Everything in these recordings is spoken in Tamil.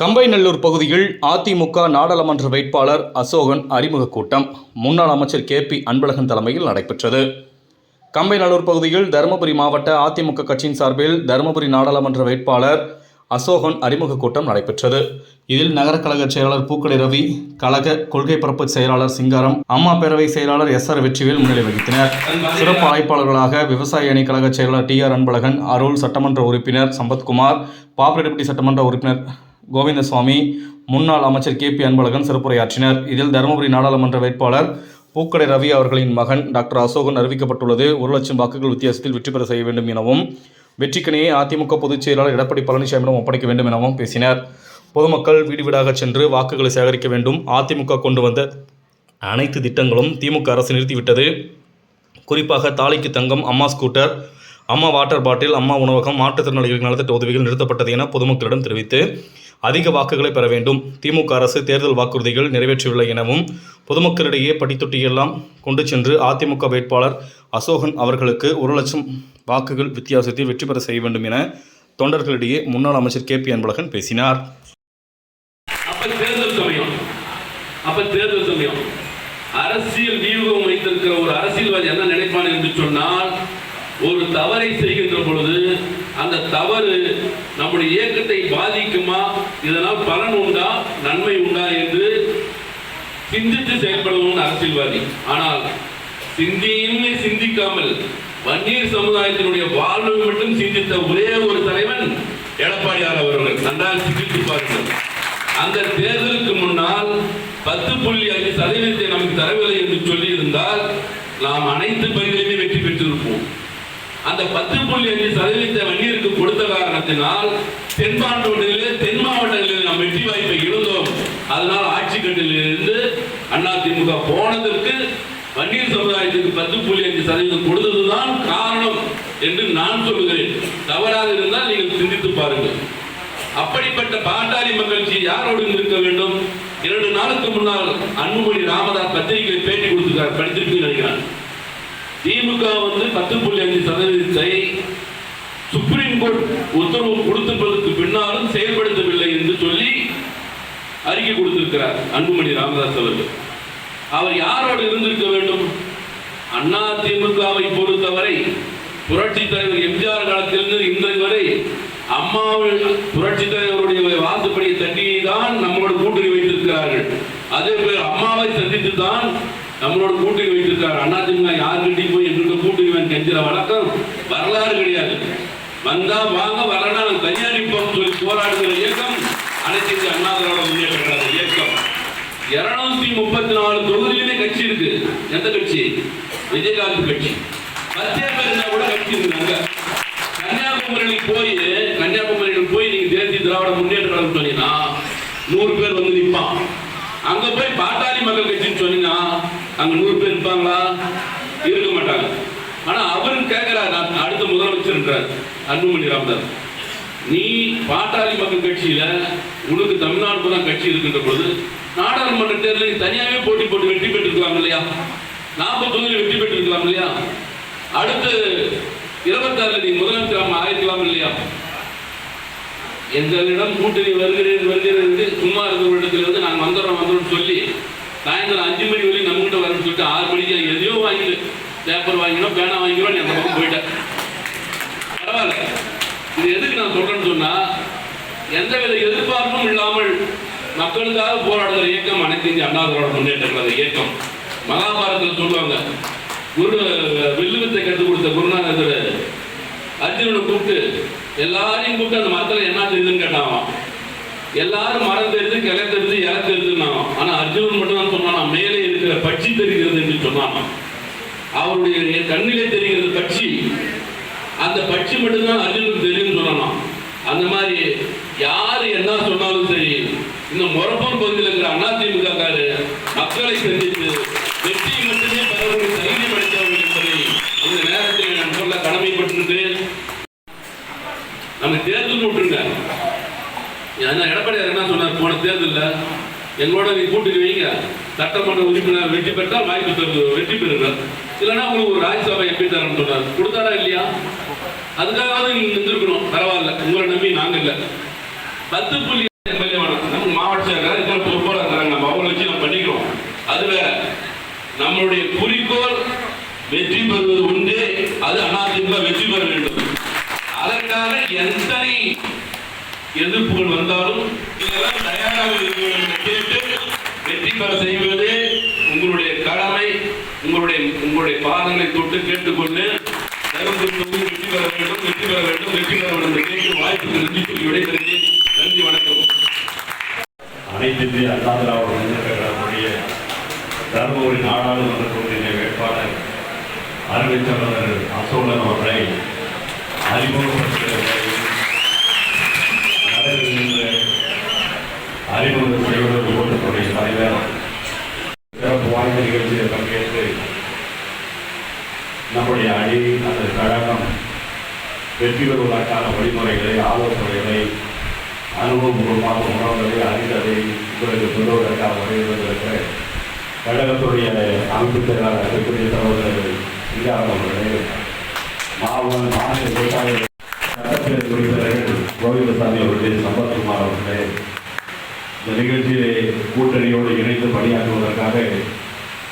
கம்பைநல்லூர் பகுதியில் அதிமுக நாடாளுமன்ற வேட்பாளர் அசோகன் அறிமுக கூட்டம். முன்னாள் அமைச்சர் கே பி அன்பழகன் தலைமையில் நடைபெற்றது. கம்பைநல்லூர் பகுதியில் தருமபுரி மாவட்ட அதிமுக கட்சியின் சார்பில் தருமபுரி நாடாளுமன்ற வேட்பாளர் அசோகன் அறிமுக கூட்டம் நடைபெற்றது. இதில் நகர கழக செயலாளர் பூக்கடை ரவி கழக கொள்கை பரப்பு செயலாளர் சிங்காரம் அம்மா பேரவை செயலாளர் எஸ் ஆர் வெற்றிவேல் முன்னிலை வகித்தனர். சிறப்பு அழைப்பாளர்களாக விவசாய அணி கழக செயலாளர் டி ஆர் அன்பழகன் அருள் சட்டமன்ற உறுப்பினர் சம்பத்குமார் பாப்பிரெட்டிப்பட்டி சட்டமன்ற உறுப்பினர் கோவிந்தசுவாமி முன்னாள் அமைச்சர் கே. பி. அன்பழகன் சிறப்புரையாற்றினர். இதில் தருமபுரி நாடாளுமன்ற வேட்பாளர் பூக்கடை ரவி அவர்களின் மகன் டாக்டர் அசோகன் அறிவிக்கப்பட்டுள்ளது. ஒரு லட்சம் வாக்குகள் வித்தியாசத்தில் வெற்றி பெற செய்ய வேண்டும் எனவும் வெற்றிக்கணியை அதிமுக பொதுச் செயலாளர் எடப்பாடி பழனிசாமியிடம் ஒப்படைக்க வேண்டும் எனவும் பேசினர். பொதுமக்கள் வீடு வீடாக சென்று வாக்குகளை சேகரிக்க வேண்டும். அதிமுக கொண்டு வந்த அனைத்து திட்டங்களும் திமுக அரசு நிறுத்திவிட்டது குறிப்பாக தாலிக்கு தங்கம் அம்மா ஸ்கூட்டர் அம்மா வாட்டர் பாட்டில் அம்மா உணவகம் மாற்றுத்திறனாளிகளுக்கு நலத்திட்ட உதவிகள் நிறுத்தப்பட்டது என பொதுமக்களிடம் தெரிவித்து அதிக வாக்குகளை பெற வேண்டும். திமுக அரசு தேர்தல் வாக்குறுதிகள் நிறைவேற்றவில்லை எனவும் பொதுமக்களிடையே படித்தொட்டியெல்லாம் கொண்டு சென்று அதிமுக வேட்பாளர் அசோகன் அவர்களுக்கு ஒரு லட்சம் வாக்குகள் வித்தியாசத்தில் வெற்றி பெற செய்ய வேண்டும் என தொண்டர்களிடையே முன்னாள் அமைச்சர் கே பி அன்பழகன் பேசினார். அரசியல் வியூகம் வைத்திருக்கிற ஒரு அரசியல்வாதி என்ன நினைப்பான் என்று சொன்னால் ஒரு தவறை செய்கின்ற பொழுது அந்த தவறு நம்முடைய இயக்கத்தை பாதிக்குமா? இதனால் பலன் உண்டா நன்மை உண்டா என்று சிந்தித்து செயல்படுவோம் அரசியல்வாதி. ஆனால் சிந்தியுமே சிந்திக்காமல் வன்னியர் சமுதாயத்தினுடைய வாழ்வு மட்டும் சிந்தித்த ஒரே ஒரு தலைவன் எடப்பாடியார் அவர்கள் நன்றாக சிந்தித்து பாருங்கள். அந்த தேர்தலுக்கு முன்னால் பத்து புள்ளி ஐந்து சதவீதத்தை நமக்கு தரவில்லை என்று சொல்லியிருந்தால் நாம் அனைத்து பகுதியிலுமே வெற்றி பெற்றிருப்போம். அந்த பத்து புள்ளி அஞ்சு சதவீதத்தை வன்னியருக்கு கொடுத்த காரணத்தினால் தென் தென் மாவட்டங்களில் நாம் வெற்றி வாய்ப்பை இழந்தோம். அதனால் ஆட்சி கட்டிலிருந்து அதிமுக போனதற்கு வன்னியர் சமுதாயத்துக்கு பத்து புள்ளி அஞ்சு சதவீதம் கொடுத்ததுதான் காரணம் என்று நான் சொல்லுகிறேன். தவறாக இருந்தால் நீங்கள் சிந்தித்து பாருங்கள். அப்படிப்பட்ட பாட்டாளி மகிழ்ச்சி யாரோடு இருக்க வேண்டும்? இரண்டு நாளுக்கு முன்னால் அன்புமணி ராமதாஸ் பத்திரிகை பேட்டி கொடுத்திருக்கார் படித்திருப்பீங்க நினைக்கிறான். திமுக வந்து பத்து புள்ளி அஞ்சு சதவீதத்தை சுப்ரீம் கோர்ட் உத்தரவு கொடுத்திருப்பதற்கு பின்னாலும் செயல்படுத்தவில்லை என்று சொல்லி அறிக்கை கொடுத்திருக்கிறார் அன்புமணி ராமதாஸ் அவர்கள். அவர் யாரோடு இருந்திருக்க வேண்டும்? அண்ணா திமுகவை பொறுத்தவரை புரட்சி தலைவர் எம்ஜிஆர் காலத்திலிருந்து இன்றை வரை அம்மாவில் புரட்சி தலைவருடைய வாக்குப்படியை தண்ணியை தான் நம்மளோட கூட்டணி வைத்திருக்கிறார்கள். அதே போல அம்மாவை சந்தித்து தான் நம்மளோட கூட்டணி வைத்திருக்கிறார் அண்ணா திமுக யாருக்கிட்டையும் போய் எங்களுக்கு கூட்டணி வேணும் கெஞ்சிற வழக்கம் வரலாறு கிடையாது. வந்தா வாங்க வரனா நாங்கள் தயாரிப்போம் சொல்லி போராடுகிற இயக்கம் அனைத்து இந்திய அண்ணா திராவிட முன்னேற்ற இயக்கம். இருநூத்தி முப்பத்தி நாலு தொகுதியிலே கட்சி இருக்கு. எந்த கட்சி? விஜயகாந்த் கட்சி. மத்திய பேருந்தா கூட கட்சி இருந்தாங்க கன்னியாகுமரியில் போய் கன்னியாகுமரியில் போய் நீங்க தேசிய திராவிட முன்னேற்ற கழகம் சொன்னீங்கன்னா நூறு பேர் வந்து நிற்பான் அங்க போய் பாட்டாளி மக்கள் கட்சின்னு சொன்னீங்கன்னா அங்க நூறு பேர் இருப்பாங்களா இருக்க மாட்டாங்க. ஆனா அவரும் கேட்கிறார் அடுத்த அடுத்த முதலமைச்சர்ன்றார் அன்புமணி ராமதாஸ் நீ பாட்டாளி மக்கள் கட்சியில உனக்கு தமிழ்நாடு தான் கட்சி இருக்கின்ற பொழுது நாடாளுமன்ற தேர்தலில் நீ போட்டி போட்டு வெற்றி பெற்றிருக்கலாம் இல்லையா? நாற்பது தொகுதியில் வெற்றி பெற்றிருக்கலாம் இல்லையா? அடுத்து இருபத்தாறுல நீ முதலமைச்சராக ஆயிருக்கலாம் இல்லையா? எங்களிடம் கூட்டணி வருகிறேன் வருகிறேன் என்று சும்மா இருக்கிற இடத்துல இருந்து நாங்கள் வந்துடுறோம் வந்துடும் சொல்லி சாயந்தரம் அஞ்சு மணி வரையும் நம்மகிட்ட வரணும்னு சொல்லிட்டு ஆறு மணிக்கு எதையோ வாங்கிடு பேப்பர் வாங்கினோம் பேனா வாங்கினோம் அந்த பக்கம் போயிட்டேன் பரவாயில்ல. இது எதுக்கு நான் சொல்றேன்னு சொன்னா எந்தவித எதிர்பார்ப்பும் இல்லாமல் மக்களுக்காக போராடுகிற இயக்கம் அனைத்து இந்திய அண்ணா திராவிட முன்னேற்ற கழக இயக்கம். மகாபாரதத்தில் சொல்லுவாங்க குரு வில்லுவித்தை கற்றுக் கொடுத்த குருநாதர் அர்ஜுனனை கூப்பிட்டு எல்லாரையும் கூப்பிட்டு அந்த மரத்தில் என்ன தெரியுதுன்னு கேட்டான் எல்லாரும் மரம் தெரிஞ்சு கிளை தெரிஞ்சு இலை தெரியுதுன்னான் ஆனா அர்ஜுனன் மட்டும் தான் சொன்னான் மேலே இருக்கிற பட்சி தெரிகிறது என்று சொன்னான். அவருடைய கண்ணிலே தெரிகிறது பட்சி. அந்த பட்சி மட்டும்தான் அர்ஜுனுக்கு தெரியும்னு சொல்லலாம் அந்த மாதிரி யார் என்ன சொன்னாலும் சரி இந்த முறப்பூர் பகுதியில் இருக்கிற அதிமுக காரு மக்களை சந்தித்து வெற்றி மட்டுமே பெறக்கூடிய தகுதி படைத்தவர்கள் என்பதை இந்த நேரத்தில் நான் சொல்ல கடமைப்பட்டிருக்கிறேன் நம்ம தேர்தல் விட்டுருங்க ஏன்னா எடப்பாடியார் என்ன சொன்னார் போன தேர்தலில் எங்களோட நீ கூட்டணி வைங்க. சட்டமன்ற உறுப்பினர் வெற்றி பெற்றால் வாய்ப்பு தருது. வெற்றி பெறுகிறார் இல்லைன்னா உங்களுக்கு ஒரு ராஜ்யசபா எம்பி தரேன்னு சொன்னார் கொடுத்தாரா இல்லையா? அதுக்காகவாவது நீங்க நின்றுக்கணும் பரவாயில்ல. உங்களை நம்பி நாங்க இல்லை. பத்து புள்ளி எம்எல்ஏ மாவட்ட செயலர் இருக்கிற பொறுப்பாளர் இருக்கிறாங்க நம்ம அவங்களை வச்சு நம்ம பண்ணிக்கிறோம். அதுல நம்மளுடைய குறிக்கோள் வெற்றி பெறுவது உண்டு. அது அதிமுக வெற்றி பெற வேண்டும். அதற்காக எத்தனை எதிர்ப்புகள் வந்தாலும் தொட்டு கேட்டுக்கொண்டு தருமபுரி தொகுதி வெற்றி பெற வேண்டும் வெற்றி பெற வேண்டும் வெற்றி பெற வேண்டும் என்று கேட்டு வாய்ப்புக்கு நன்றி சொல்லி விடைபெறுகிறேன் நன்றி வணக்கம் அனைத்து இந்திய அண்ணா திராவிட முன்னேற்ற கழகத்துடைய தருமபுரி நாடாளுமன்ற தொகுதியிலே வேட்பாளர் அறிவித்தவர் அசோகன் அவர்களை அறிமுகப்படுத்துவதை நடைபெறுகின்ற அறிமுகம் செய்வதற்கு ஓட்டுத்துறை தலைவர் சிறப்பு வாய்ந்த நிகழ்ச்சியில் பங்கேற்று நம்முடைய அணி அந்த கழகம் வெற்றி பெறுவதற்கான வழிமுறைகளை ஆலோசனைகளை அனுபவபூர்வமாக உணர்ந்ததை அறிந்ததை உங்களுக்கு சொல்லுவதற்காக வருகிறது கழகத்துடைய அமைப்பு செயலாளர் அன்புக்குரிய சகோதரர் சிங்காரம் மாவட்ட மாநில விவசாய சட்டப்பேரவை உறுப்பினர்கள் கோவிந்தசாமி அவர்களே சம்பத்குமார் அவர்களே இந்த நிகழ்ச்சியிலே கூட்டணியோடு இணைந்து பணியாற்றுவதற்காக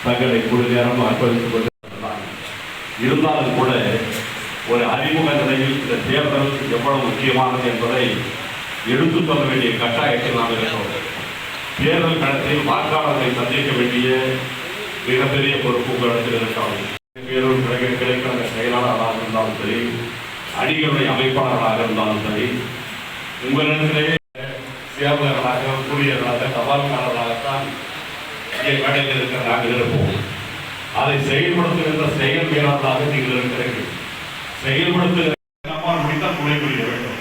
தங்களை குழு நேரம் அர்ப்பணித்துக் கொண்டிருக்கிறார் இருந்தாலும் கூட ஒரு அறிமுக நிலையில் இந்த தேர்தல் எவ்வளவு முக்கியமானது என்பதை எடுத்து சொல்ல வேண்டிய கட்டாயத்தில் நாம் இருக்கிறோம். தேர்தல் களத்தில் வாக்காளர்களை சந்திக்க வேண்டிய மிகப்பெரிய பொறுப்பு உங்களிடத்தில் இருக்கிறோம் பேரூர் கிழக்கு கிளைக்கழக செயலாளராக இருந்தாலும் சரி அணிகளுடைய அமைப்பாளர்களாக இருந்தாலும் சரி உங்களிடத்திலே சேவகர்களாக ஊழியர்களாக தபால்காரர்களாகத்தான் இங்கே கடையில் இருக்கிற நாங்கள் இருப்போம். அதை செயல்படுத்துகின்ற செயல் மேலாளராக நீங்கள் இருக்கிறீர்கள். செயல்படுத்துகிற நம்மால் முடிந்தால் துணை புரிய வேண்டும்.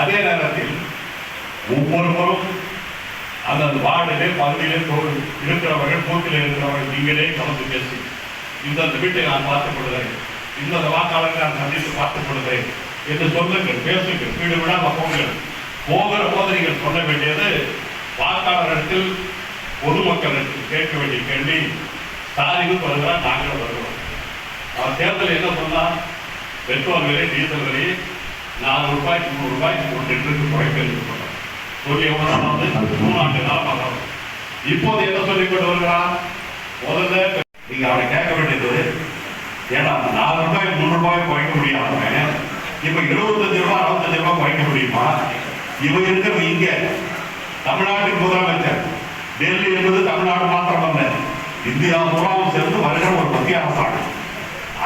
அதே நேரத்தில் ஒவ்வொருவரும் அந்த வார்டிலே பகுதியிலே இருக்கிறவர்கள் பூத்தில் இருக்கிறவர்கள் நீங்களே கலந்து பேசி இந்த வீட்டை நான் பார்த்துக் கொள்கிறேன் இந்த வாக்காளரை நான் சந்தித்து பார்த்துக் கொள்கிறேன் என்று சொல்லுங்கள் பேசுங்கள் வீடு விட போங்கள் போகிற போது நீங்கள் சொல்ல வேண்டியது வாக்காளரிடத்தில் பொதுமக்களிடத்தில் கேட்க வேண்டிய கேள்வி ஸ்டாலினும் வருகிறார் நாங்களும் வருகிறோம். அவர் தேர்தல் என்ன சொன்னால் பெட்ரோல் விலை டீசல் விலையை நாலு ரூபாய்க்கு மூணு ரூபாய்க்கு ஒரு லிட்டருக்கு குறைக்க சொல்லி வந்து மூணு ஆண்டு காலம் ஆகும் இப்போது என்ன சொல்லிக் கொண்டு வருகிறான் முதல்ல நீங்க அவனை கேட்க வேண்டியது ஏன்னா நாலு ரூபாய் மூணு ரூபாய் குறைக்க முடியாம இப்ப இருபத்தஞ்சு ரூபாய் அறுபத்தஞ்சு ரூபாய் குறைக்க முடியுமா? இவங்க இருக்கிற இங்க. தமிழ்நாட்டின் முதலமைச்சர். டெல்லி என்பது தமிழ்நாடு மாத்திரம் அல்ல இந்தியா பூராவும் சேர்ந்து வருகிற ஒரு மத்திய அரசாங்கம்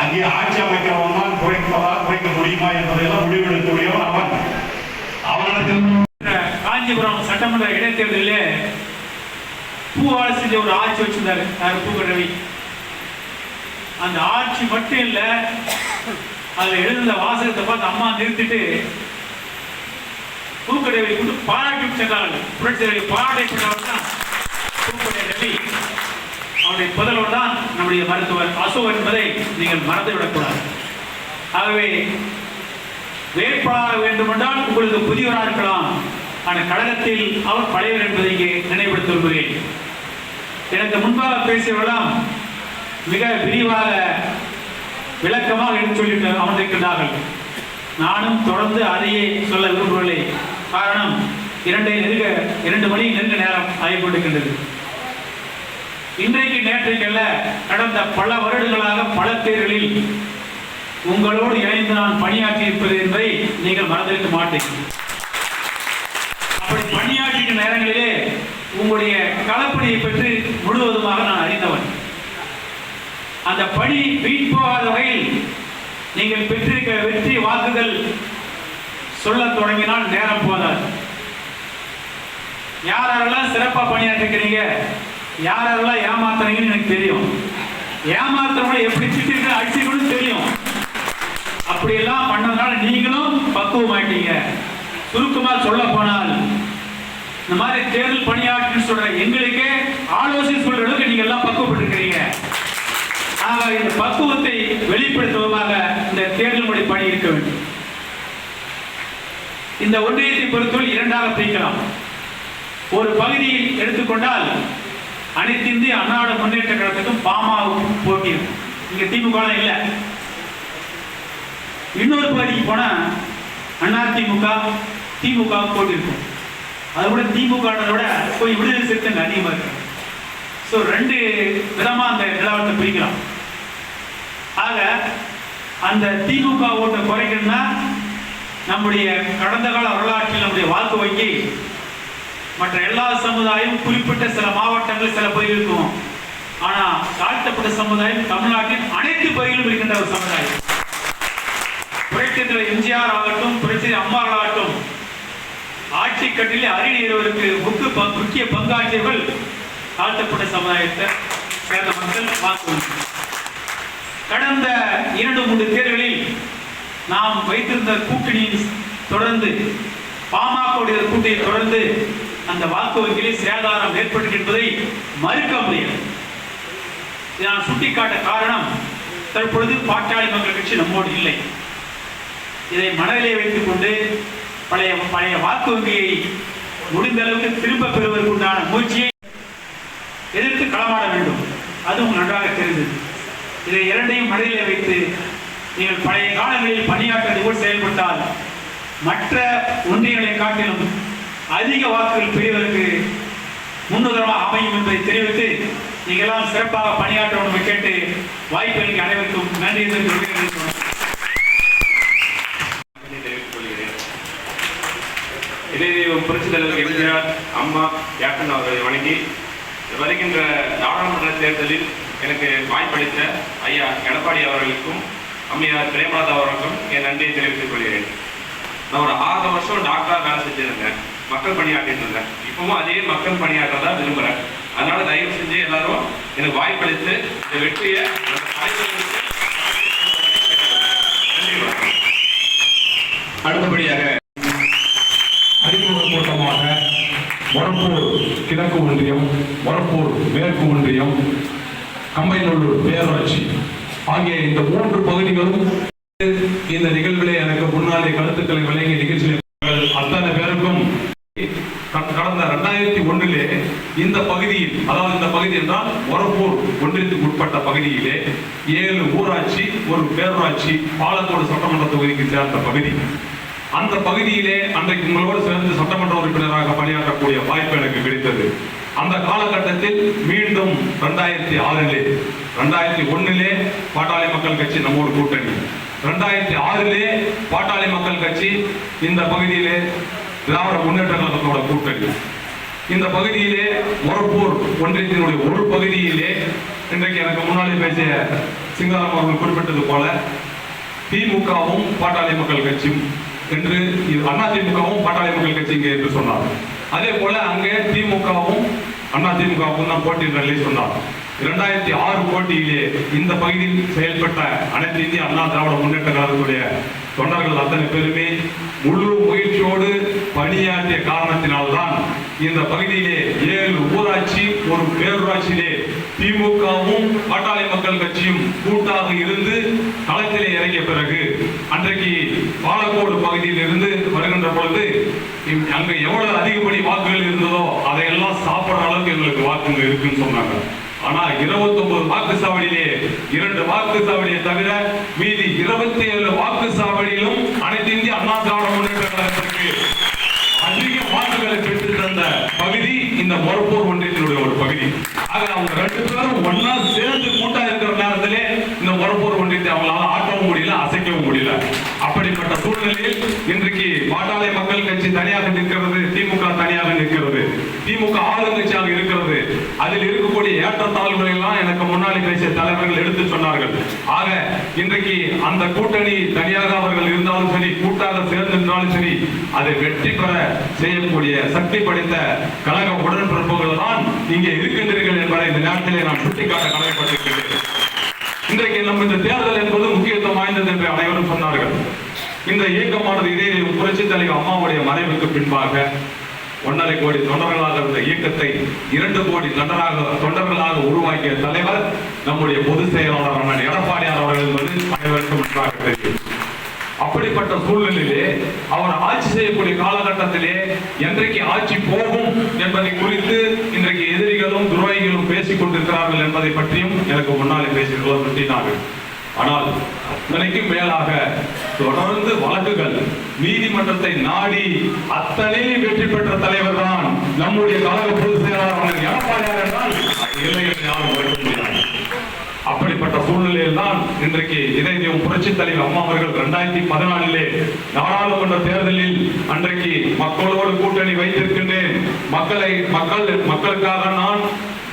அங்கே ஆட்சி அமைக்கிறவன் தான் குறைப்பதா குறைக்க முடியுமா என்பதையெல்லாம் முடிவெடுக்கக்கூடியவன் அவன். அவனிடத்தில் காஞ்சிபுரம் சட்டமன்ற இடைத்தேர்தலிலே பூவால செஞ்ச ஒரு ஆட்சி வச்சிருந்தாரு யார்? பூக்கர் ரவி. அந்த ஆட்சி மட்டும் இல்லை அதில் எழுந்த வாசகத்தை பார்த்து அம்மா நிறுத்திட்டு பூக்கர் கொண்டு பாராட்டி சென்றார்கள் புரட்சி பாராட்டி பாராட்டப்பட்டவர் தான் பூக்கடை ரவி. அவருடைய புதல்வர் தான் நம்முடைய மருத்துவர் அசு என்பதை நீங்கள் மறந்து விடக்கூடாது ஆகவே வேட்பாளர் வேண்டுமென்றால் உங்களுக்கு புதியவராக இருக்கலாம். ஆனால் கழகத்தில் அவர் பழையவர் என்பதை இங்கே நினைவுபடுத்த விரும்புகிறேன் எனக்கு முன்பாக பேசியவரெல்லாம் மிக விரிவாக விளக்கமாக எடுத்து சொல்லிட்டு அமர்ந்திருக்கின்றார்கள். நானும் தொடர்ந்து அதையே சொல்ல விரும்பவில்லை. காரணம் இரண்டை நெருங்க இரண்டு மணி நெருங்க நேரம் ஆகிக்கொண்டிருக்கின்றது. இன்றைக்கு நேற்றைக்கல்ல கடந்த பல வருடங்களாக பல தேர்களில் உங்களோடு இணைந்து நான் பணியாற்றி இருப்பது என்பதை நீங்கள் மறந்திருக்க மாட்டீர்கள். அப்படி பணியாற்றிய நேரங்களிலே உங்களுடைய களப்பணியை பற்றி முழுவதுமாக நான் அறிந்தவன். அந்த பணி வீண் போகாத வகையில் நீங்கள் பெற்றிருக்க வெற்றி வாக்குகள் சொல்லத் தொடங்கினால் நேரம் போதாது. யாரெல்லாம் சிறப்பாக பணியாற்றிருக்கிறீங்க? யார் யாரெல்லாம் ஏமாத்துறீங்கன்னு எனக்கு தெரியும். ஏமாத்துறவங்களை எப்படி திட்டிருக்க அடிச்சுக்கணும் தெரியும். அப்படியெல்லாம் பண்ணதுனால நீங்களும் பக்குவமாயிட்டீங்க சுருக்கமாக சொல்ல போனால் இந்த மாதிரி தேர்தல் பணியாற்றி சொல்ற எங்களுக்கே ஆலோசனை சொல்ற அளவுக்கு நீங்க எல்லாம் பக்குவப்பட்டிருக்கிறீங்க. ஆக இந்த பக்குவத்தை வெளிப்படுத்துவதாக இந்த தேர்தல் முறை பணி இருக்க வேண்டும். இந்த ஒன்றியத்தை பொறுத்தவரை இரண்டாக பிரிக்கலாம். ஒரு பகுதியில் எடுத்துக்கொண்டால் அனைத்து இந்திய அன்னாட முன்னேற்ற கழகத்துக்கும் பாமாவுக்கும் போட்டி இங்க திமுக இல்லை. இன்னொரு பகுதிக்கு போனா அண்ணா திமுக போட்டி இருக்கும் அதை விட திமுக விட போய் விடுதலை சிறுத்தைகள் அதிகமாக இருக்கு. ஸோ ரெண்டு விதமா அந்த நிலவரத்தை பிரிக்கலாம். ஆக அந்த திமுக ஓட்டை குறைக்கணும்னா நம்முடைய கடந்த கால வரலாற்றில் நம்முடைய வாக்கு வங்கி மற்ற எல்லா சமுதாயம் குறிப்பிட்ட சில மாவட்டங்கள் சில பயிர் இருக்கும். ஆனா தாழ்த்தப்பட்ட சமுதாயம் தமிழ்நாட்டின் அனைத்து பகுதியிலும் இருக்கின்ற ஒரு சமுதாயம். புரட்சித்தில் எம்ஜிஆர் ஆகட்டும் புரட்சி அம்மாள் ஆகட்டும் ஆட்சி கட்டிலே அறிஞர்களுக்கு முக்கு பங்கு- முக்கிய பங்காற்றியவர்கள் தாழ்த்தப்பட்ட சமுதாயத்தை சேர்ந்த மக்கள் வாக்கு கடந்த இரண்டு மூன்று தேர்தலில் நாம் வைத்திருந்த கூட்டணியின் தொடர்ந்து பாமகவுடைய கூட்டணியை தொடர்ந்து அந்த வாக்கு வங்கியில் சேதாரம் என்பதை மறுக்க முடியாது. நான் சுட்டிக்காட்ட காரணம் தற்பொழுது பாட்டாளி மக்கள் கட்சி நம்மோடு இல்லை. இதை மனதிலே வைத்துக் கொண்டு பழைய பழைய வாக்கு வங்கியை முடிந்த அளவுக்கு திரும்ப பெறுவதற்குண்டான முயற்சியை எதிர்த்து களமாட வேண்டும். அதுவும் நன்றாக தெரிந்தது. இதை இரண்டையும் மனதிலே வைத்து நீங்கள் பழைய காலங்களில் பணியாற்றதை போல் செயல்பட்டால் மற்ற ஒன்றியங்களை காட்டிலும் அதிக வாக்குகள் பெரியவருக்கு முன்னுதரமாக அமையும் என்பதை தெரிவித்து நீங்கள் சிறப்பாக பணியாற்ற வேண்டும் கேட்டு வாய்ப்பு அனைவருக்கும் நன்றி என்று சொல்கிறேன் தெரிவித்துக் கொள்கிறேன். இதயதெய்வம் புரட்சித் தலைவர் எம்ஜிஆர் அம்மா கேப்டன் அவர்களை வணங்கி வருகின்ற நாடாளுமன்ற தேர்தலில் எனக்கு வாய்ப்பளித்த ஐயா எடப்பாடி அவர்களுக்கும் அம்மையார் பிரேமலதா அவர்களுக்கும் என் நன்றியை தெரிவித்துக் கொள்கிறேன். நான் ஒரு ஆறு வருஷம் டாக்டராக வேலை செஞ்சிருந்தேன். மக்கள் பணியாற்றிட்டு இருந்தேன் இப்பவும் அதே மக்கள் பணியாற்றதான் விரும்புகிறேன் அதனால தயவு செஞ்சு எல்லாரும் எனக்கு வாய்ப்பளித்து இந்த வெற்றியை அடுத்தபடியாக அறிமுக கூட்டமாக மொரப்பூர் கிழக்கு ஒன்றியம் மொரப்பூர் மேற்கு ஒன்றியம் கம்பைநல்லூர் பேரூராட்சி ஆகிய இந்த மூன்று பகுதிகளும் இந்த நிகழ்விலே எனக்கு முன்னாலே கருத்துக்களை வழங்கிய நிகழ்ச்சியில் அத்தனை பேருக்கும் கட- கடந்த ரெண்டாயிரத்தி ஒன்றிலே இந்த பகுதியில் அதாவது இந்த பகுதி என்றால் உரப்பூர் ஒன்றியத்துக்கு உட்பட்ட பகுதியிலே ஏழு ஊராட்சி ஒரு பேரூராட்சி பாலக்கோடு சட்டமன்ற தொகுதிக்கு சேர்ந்த பகுதி. அந்த பகுதியிலே அன்றைக்கு உங்களோடு சேர்ந்து சட்டமன்ற உறுப்பினராக பணியாற்றக்கூடிய வாய்ப்பு எனக்கு கிடைத்தது. அந்த காலகட்டத்தில் மீண்டும் ரெண்டாயிரத்தி ஆறிலே ரெண்டாயிரத்தி ஒன்னிலே பாட்டாளி மக்கள் கட்சி நம்மோடு கூட்டணி. ரெண்டாயிரத்தி ஆறிலே பாட்டாளி மக்கள் கட்சி இந்த பகுதியிலே திராவிட முன்னேற்ற கழகத்தோட கூட்டணி. இந்த பகுதியிலே மொரப்பூர் ஒன்றியத்தினுடைய ஒரு பகுதியிலே இன்றைக்கு எனக்கு முன்னாடி பேசிய சிங்காரம் அவர்கள் குறிப்பிட்டது போல திமுகவும் பாட்டாளி மக்கள் கட்சியும் என்று இது அண்ணா திமுகவும் பாட்டாளி மக்கள் கட்சி இங்கே என்று சொன்னார். அதே போல அங்கே திமுகவும் அண்ணா திமுகவும் தான் போட்டியிடலே சொன்னார். இரண்டாயிரத்தி ஆறு போட்டியிலே இந்த பகுதியில் செயல்பட்ட அனைத்து இந்திய அண்ணா திராவிட முன்னேற்ற கழகத்துடைய தொண்டர்கள் அத்தனை பேருமே முழு பணியாற்றிய காரணத்தினால்தான் இந்த பகுதியிலே ஏழு ஊராட்சி ஒரு பேரூராட்சியிலே திமுகவும் பாட்டாளி மக்கள் கட்சியும் கூட்டாக இருந்து களத்திலே இறங்கிய பிறகு அன்றைக்கு பாலக்கோடு பகுதியில் இருந்து வருகின்ற பொழுது அங்கு அங்க எவ்வளவு அதிகப்படி வாக்குகள் இருந்ததோ அதையெல்லாம் சாப்பிடுற அளவுக்கு எங்களுக்கு வாக்குகள் இருக்குன்னு சொன்னாங்க. ஆனா 29 வாக்கு சாவடியிலே இரண்டு வாக்கு சாவடியை தவிர மீதி இருபத்தி ஏழு வாக்கு சாவடியிலும் அனைத்து இந்திய அண்ணா திராவிட முன்னேற்ற கழகத்திற்கு அதிக வாக்குகளை பெற்று தந்த பகுதி இந்த மொரப்பூர் ஒன்றியத்தினுடைய ஒரு பகுதி. ஆக அவங்க ரெண்டு பேரும் ஒன்னா சேர்ந்து கூட்டா இருக்கிற நேரத்திலே இந்த மொரப்பூர் ஒன்றியத்தை அவங்களால ஆட்டவும் முடியல அசைக்கவும் முடியல அப்படிப்பட்ட சூழ்நிலையில் இன்றைக்கு பாட்டாளி மக்கள் கட்சி தனியாக நிற்கிறது திமுக தனியாக நிற்கிறது திமுக ஆளுங்கட்சியாக இருக்கிறது அதில் இருக்கக்கூடிய ஏற்றத்தாழ்வுகளை எல்லாம் எனக்கு தேசிய தலைவர்கள் எடுத்து சொன்னார்கள். ஆக இன்றைக்கு அந்த கூட்டணி தனியாக அவர்கள் இருந்தாலும் சரி கூட்டாக சேர்ந்திருந்தாலும் சரி அதை வெற்றி பெற செய்யக்கூடிய சக்தி படைத்த கழக உடன்பிறப்புகள் தான் இங்கே இருக்கின்றீர்கள் என்பதை இந்த நேரத்திலே நான் சுட்டிக்காட்ட கடமைப்பட்டிருக்கிறேன் இன்றைக்கு நம்ம இந்த தேர்தல் என்பது முக்கியத்துவம் வாய்ந்தது என்று அனைவரும் சொன்னார்கள். இந்த இயக்கமானது இதே புரட்சி தலைவர் அம்மாவுடைய மறைவுக்கு பின்பாக ஒன்றரை கோடி தொண்டர்களாக இருந்த இயக்கத்தை இரண்டு கோடி தொண்டராக தொண்டர்களாக உருவாக்கிய தலைவர் நம்முடைய பொதுச் செயலாளர் அண்ணன் எடப்பாடியார் அவர்கள் என்பது அனைவருக்கும் நன்றாக தெரியும் அப்படிப்பட்ட சூழ்நிலையிலே அவர் ஆட்சி செய்யக்கூடிய காலகட்டத்திலே என்றைக்கு ஆட்சி போகும் என்பதை குறித்து இன்றைக்கு எதிரிகளும் துரோகிகளும் பேசிக் கொண்டிருக்கிறார்கள் என்பதை பற்றியும் எனக்கு முன்னாலே பேசிக்கொள்ள சுட்டினார்கள் ஆனால் அத்தனைக்கும் மேலாக தொடர்ந்து வழக்குகள் நீதிமன்றத்தை நாடி அத்தனை வெற்றி பெற்ற தலைவர் தான் நம்முடைய கழக பொதுச் செயலாளர் எடப்பாடியார் என்றால் யாரும் மறுக்க முடியாது. அப்படிப்பட்ட சூழ்நிலையில் தான் இன்றைக்கு இதயம் புரட்சி தலைவர் அம்மா அவர்கள் இரண்டாயிரத்தி பதினாலிலே நாடாளுமன்ற தேர்தலில் அன்றைக்கு மக்களோடு கூட்டணி வைத்திருக்கின்றேன். மக்களை மக்கள் மக்களுக்காக நான்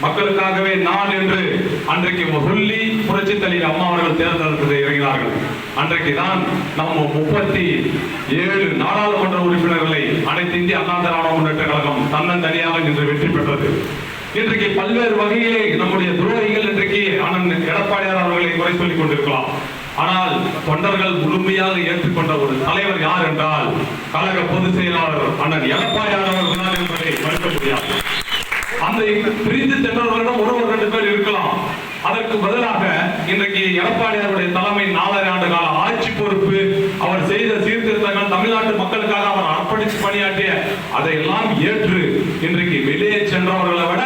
மக்களுக்காகவே நான் என்று அன்றைக்கு சொல்லி புரட்சி தலைவர் அம்மா அவர்கள் தேர்ந்தெடுத்து இறங்கினார்கள். அன்றைக்கு தான் நம்ம முப்பத்தி ஏழு நாடாளுமன்ற உறுப்பினர்களை அனைத்து இந்திய அண்ணா திராவிட முன்னேற்ற கழகம் தன்னந்தனியாக இன்று வெற்றி பெற்றது. இன்றைக்கு பல்வேறு வகையிலே நம்முடைய துரோகிகள் இன்றைக்கு அண்ணன் எடப்பாடியார் அவர்களை குறை சொல்லிக் கொண்டிருக்கலாம். ஆனால் தொண்டர்கள் முழுமையாக ஏற்றுக்கொண்ட ஒரு தலைவர் யார் என்றால் கழக பொதுச் செயலாளர் அண்ணன் எடப்பாடியார் அவர்கள் தான் என்பதை மறுக்க முடியாது. அந்த பிரிந்து சென்றவர்களிடம் ஒரு ரெண்டு பேர் இருக்கலாம். அதற்கு பதிலாக இன்றைக்கு எடப்பாடியாருடைய தலைமை நாலரை ஆண்டு கால ஆட்சி பொறுப்பு அவர் செய்த சீர்திருத்தங்கள் தமிழ்நாட்டு மக்களுக்காக அவர் அர்ப்பணித்து பணியாற்றிய அதையெல்லாம் ஏற்று இன்றைக்கு வெளியே சென்றவர்களை விட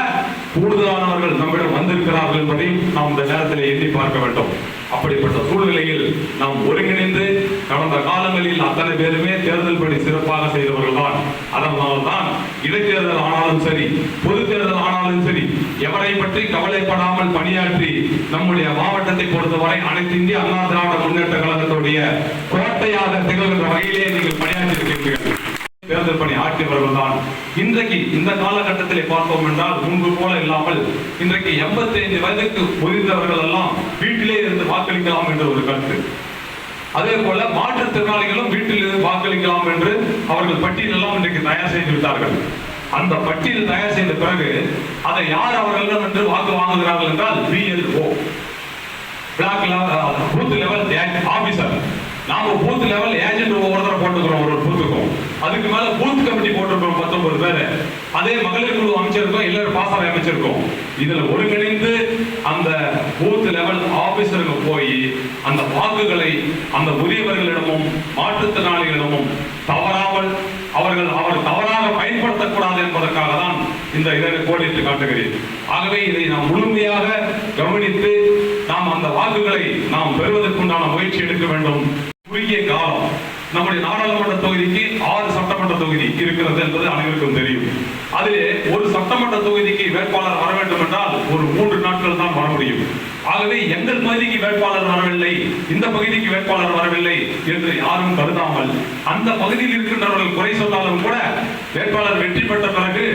கூடுதலானவர்கள் நம்மிடம் வந்திருக்கிறார்கள் என்பதையும் நாம் இந்த நேரத்தில் எண்ணி பார்க்க வேண்டும். அப்படிப்பட்ட சூழ்நிலையில் நாம் ஒருங்கிணைந்து கடந்த காலங்களில் அத்தனை பேருமே தேர்தல் பணி சிறப்பாக செய்தவர்கள் தான் அதனால் தான் இடைத்தேர்தல் ஆனாலும் சரி பொது தேர்தல் ஆனாலும் சரி எவரை பற்றி கவலைப்படாமல் பணியாற்றி நம்முடைய மாவட்டத்தை பொறுத்தவரை அனைத்து இந்திய அண்ணா திராவிட முன்னேற்ற கழகத்துடைய கோட்டையாக திகழ்கின்ற வகையிலே நீங்கள் பணியாற்றி இருக்கின்றீர்கள் தேர்தல் பணி ஆற்றியவர்கள் தான் இன்றைக்கு இந்த காலகட்டத்திலே பார்த்தோம் என்றால் முன்பு போல இல்லாமல் இன்றைக்கு 85 வயதுக்கு முதிர்ந்தவர்கள் எல்லாம் வீட்டிலே இருந்து வாக்களிக்கலாம் என்ற ஒரு கருத்து. அதே போல மாற்றுத்திறனாளிகளும் வீட்டில் இருந்து வாக்களிக்கலாம் என்று அவர்கள் பட்டியல் எல்லாம் இன்றைக்கு தயார் செய்து விட்டார்கள். அந்த பட்டியல் தயார் செய்த பிறகு அதை யார் அவர்களிடம் என்று வாக்கு வாங்குகிறார்கள் என்றால் BLO block booth level officer நாம பூத் லெவல் ஏஜென்ட் ஒவ்வொருத்தர போட்டுக்கிறோம் ஒரு ஒரு பூத்துக்கும் அதுக்கு மேல பூத் கமிட்டி போட்டிருக்கிறோம் பத்தொன்பது பேர். அதே மகளிர் குழு அமைச்சிருக்கோம் இல்ல பாசறை அமைச்சிருக்கோம். இதுல ஒருங்கிணைந்து அந்த பூத் லெவல் ஆபீசருக்கு போய் அந்த வாக்குகளை அந்த உரியவர்களிடமும் மாற்றுத்திறனாளிகளிடமும் தவறாமல் அவர்கள் அவர் தவறாக பயன்படுத்தக்கூடாது என்பதற்காக தான் இந்த இதை கோடிட்டு காட்டுகிறேன். ஆகவே இதை நாம் முழுமையாக கவனித்து நாம் அந்த வாக்குகளை நாம் பெறுவதற்குண்டான முயற்சி எடுக்க வேண்டும். குறுகிய காலம் நம்முடைய நாடாளுமன்ற தொகுதிக்கு ஆறு சட்டமன்ற தொகுதி இருக்கிறது என்பது அனைவருக்கும் தெரியும். அதிலே ஒரு சட்டமன்ற தொகுதிக்கு வேட்பாளர் வர வேண்டும் என்றால் ஒரு மூன்று நாட்கள் ஆகவே எங்கள் பகுதிக்கு வேட்பாளர் வரவில்லை இந்த பகுதிக்கு வேட்பாளர் வரவில்லை என்று யாரும் கருதாமல் அந்த பகுதியில் இருக்கின்றவர்கள் குறை சொன்னாலும் கூட வேட்பாளர் வெற்றி பெற்ற பிறகு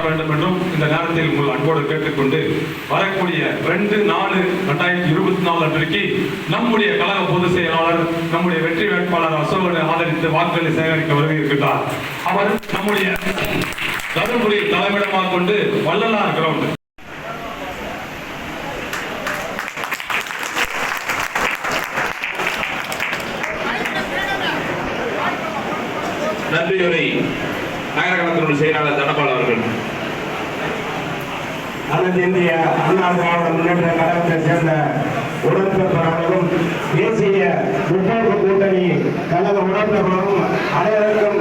வேண்டும் என்றும் இந்த நேரத்தில் உங்கள் அன்போடு கேட்டுக்கொண்டு வரக்கூடிய ரெண்டு நாலு ரெண்டாயிரத்தி இருபத்தி நாலு அன்றைக்கு நம்முடைய கழக பொதுச் செயலாளர் நம்முடைய வெற்றி வேட்பாளர் அசோகனை ஆதரித்து வாக்குகளை சேகரிக்க வருகிறார். அவர் நம்முடைய தருமபுரி தலைமையிடமாக கொண்டு வள்ளலார் கிரவுண்ட் நன்றியுரை நகர செயலாளர் தனபால் அவர்கள். அனைத்து இந்திய அண்ணா திராவிட முன்னேற்ற கழகத்தை சேர்ந்த உடன்பிறப்பாளர்களும் தேசிய முற்போக்கு கூட்டணி கழக உடன்பிறப்பாளரும் அனைவருக்கும்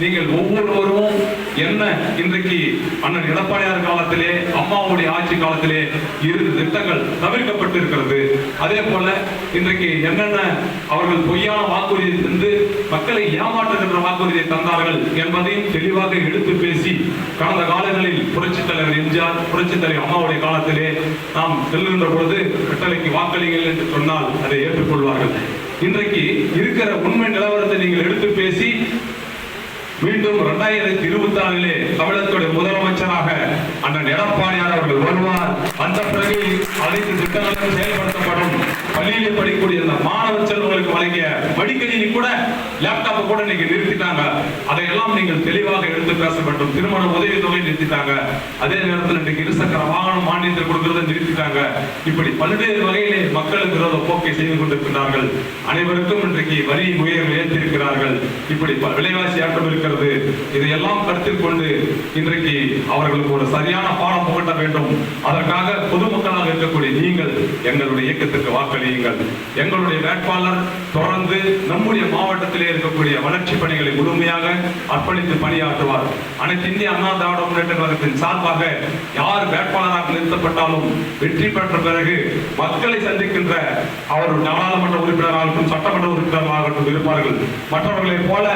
நீங்கள் ஒவ்வொருவரும் என்ன இன்றைக்கு அண்ணன் எடப்பாடியார் காலத்திலே அம்மாவுடைய ஆட்சி காலத்திலே இரு திட்டங்கள் தவிர்க்கப்பட்டு இருக்கிறது அதே போல இன்றைக்கு என்னென்ன அவர்கள் பொய்யான வாக்குறுதியை தந்து மக்களை ஏமாற்றுகின்ற வாக்குறுதியை தந்தார்கள் என்பதையும் தெளிவாக எடுத்து பேசி கடந்த காலங்களில் புரட்சித் தலைவர் எம்ஜிஆர் புரட்சித் தலைவர் அம்மாவுடைய காலத்திலே நாம் செல்லுகின்ற பொழுது கட்டளைக்கு வாக்களிங்கள் என்று சொன்னால் அதை ஏற்றுக்கொள்வார்கள். இன்றைக்கு இருக்கிற உண்மை நிலவரத்தை நீங்கள் எடுத்து பேசி மீண்டும் இரண்டாயிரத்தி இருபத்தி நாலிலே தமிழகத்துடைய முதலமைச்சராக அண்ணன் எடப்பாடியார் அவர்கள் வருவார். அந்த பிறகு அனைத்து திட்டங்களும் செயல்படுத்தப்படும் பள்ளியிலே படிக்கக்கூடிய அந்த மாணவ செல்வங்களுக்கு வழங்கிய மடிக்கணினி கூட லேப்டாப் கூட நீங்க நிறுத்திட்டாங்க. அதையெல்லாம் நீங்கள் தெளிவாக எடுத்து பேச வேண்டும். திருமண உதவி தொகை நிறுத்திட்டாங்க. அதே நேரத்தில் இன்றைக்கு இருசக்கர வாகனம் மானியத்தை கொடுக்கறத நிறுத்திட்டாங்க. இப்படி பல்வேறு வகையிலே மக்களுக்கு விரோத போக்கை செய்து கொண்டிருக்கிறார்கள் அனைவருக்கும் இன்றைக்கு வரி உயர்வு ஏற்றிருக்கிறார்கள். இப்படி விலைவாசி ஏற்றம் இருக்கிறது. இதையெல்லாம் கருத்தில் கொண்டு இன்றைக்கு அவர்களுக்கு ஒரு சரியான பாடம் புகட்ட வேண்டும். அதற்காக பொதுமக்களாக இருக்கக்கூடிய நீங்கள் எங்களுடைய இயக்கத்திற்கு வாக்களி செய்யுங்கள். எங்களுடைய வேட்பாளர் தொடர்ந்து நம்முடைய மாவட்டத்திலே இருக்கக்கூடிய வளர்ச்சி பணிகளை முழுமையாக அர்ப்பணித்து பணியாற்றுவார். அனைத்து இந்திய அண்ணா திராவிட முன்னேற்ற கழகத்தின் சார்பாக யார் வேட்பாளராக நிறுத்தப்பட்டாலும் வெற்றி பெற்ற பிறகு மக்களை சந்திக்கின்ற அவர் நாடாளுமன்ற உறுப்பினராகட்டும் சட்டமன்ற உறுப்பினராகட்டும் இருப்பார்கள். மற்றவர்களைப் போல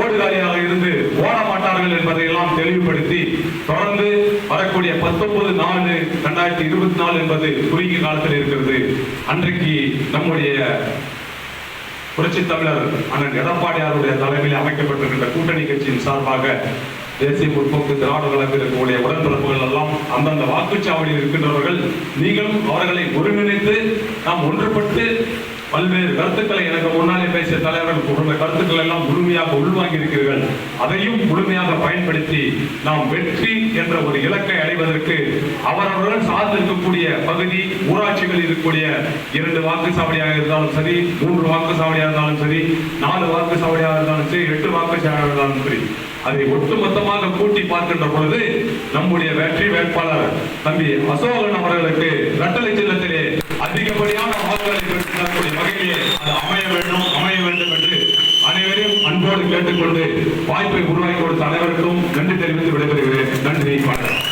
ஓடுகாலியாக இருந்து ஓட மாட்டார்கள் என்பதை எல்லாம் தெளிவுபடுத்தி தொடர்ந்து வரக்கூடிய பத்தொன்பது நாலு இரண்டாயிரத்தி இருபத்தி நாலு என்பது குறுகிய காலத்தில் இருக்கிறது. அன்றைக்கு நம்முடைய புரட்சி தமிழர் அண்ணன் எடப்பாடியாருடைய தலைமையில் அமைக்கப்பட்டிருக்கின்ற கூட்டணி கட்சியின் சார்பாக தேசிய முற்போக்கு திராவிட கழகத்தில் இருக்கக்கூடிய உடன்பிறப்புகள் எல்லாம் அந்தந்த வாக்குச்சாவடியில் இருக்கின்றவர்கள் நீங்களும் அவர்களை ஒருங்கிணைத்து நாம் ஒன்றுபட்டு பல்வேறு கருத்துக்களை எனக்கு முன்னாலே பேசிய தலைவர்கள் கூறுகிற கருத்துக்கள் எல்லாம் முழுமையாக உள்வாங்கி இருக்கிறீர்கள் அதையும் முழுமையாக பயன்படுத்தி நாம் வெற்றி என்ற ஒரு இலக்கை அடைவதற்கு அவரவர்கள் சார்ந்திருக்கக்கூடிய பகுதி ஊராட்சிகள் இருக்கக்கூடிய இரண்டு வாக்குச்சாவடியாக இருந்தாலும் சரி மூன்று வாக்குச்சாவடியாக இருந்தாலும் சரி நாலு வாக்குச்சாவடியாக இருந்தாலும் சரி எட்டு வாக்குச்சாவடியாக இருந்தாலும் சரி அதை ஒட்டுமொத்தமாக கூட்டி பார்க்கின்ற பொழுது நம்முடைய வெற்றி வேட்பாளர் தம்பி அசோகன் அவர்களுக்கு இரட்டலை சின்னத்தில் அதிகப்படியான வாக்குகளை பெற்றுக்கூடிய வகையிலே அது அமைய வேண்டும் அமைய வேண்டும் என்று அனைவரையும் அன்போடு கேட்டுக்கொண்டு வாய்ப்பை உருவாக்கி கொடுத்த அனைவருக்கும் நன்றி தெரிவித்து விடைபெறுகிறேன். நன்றி வணக்கம்.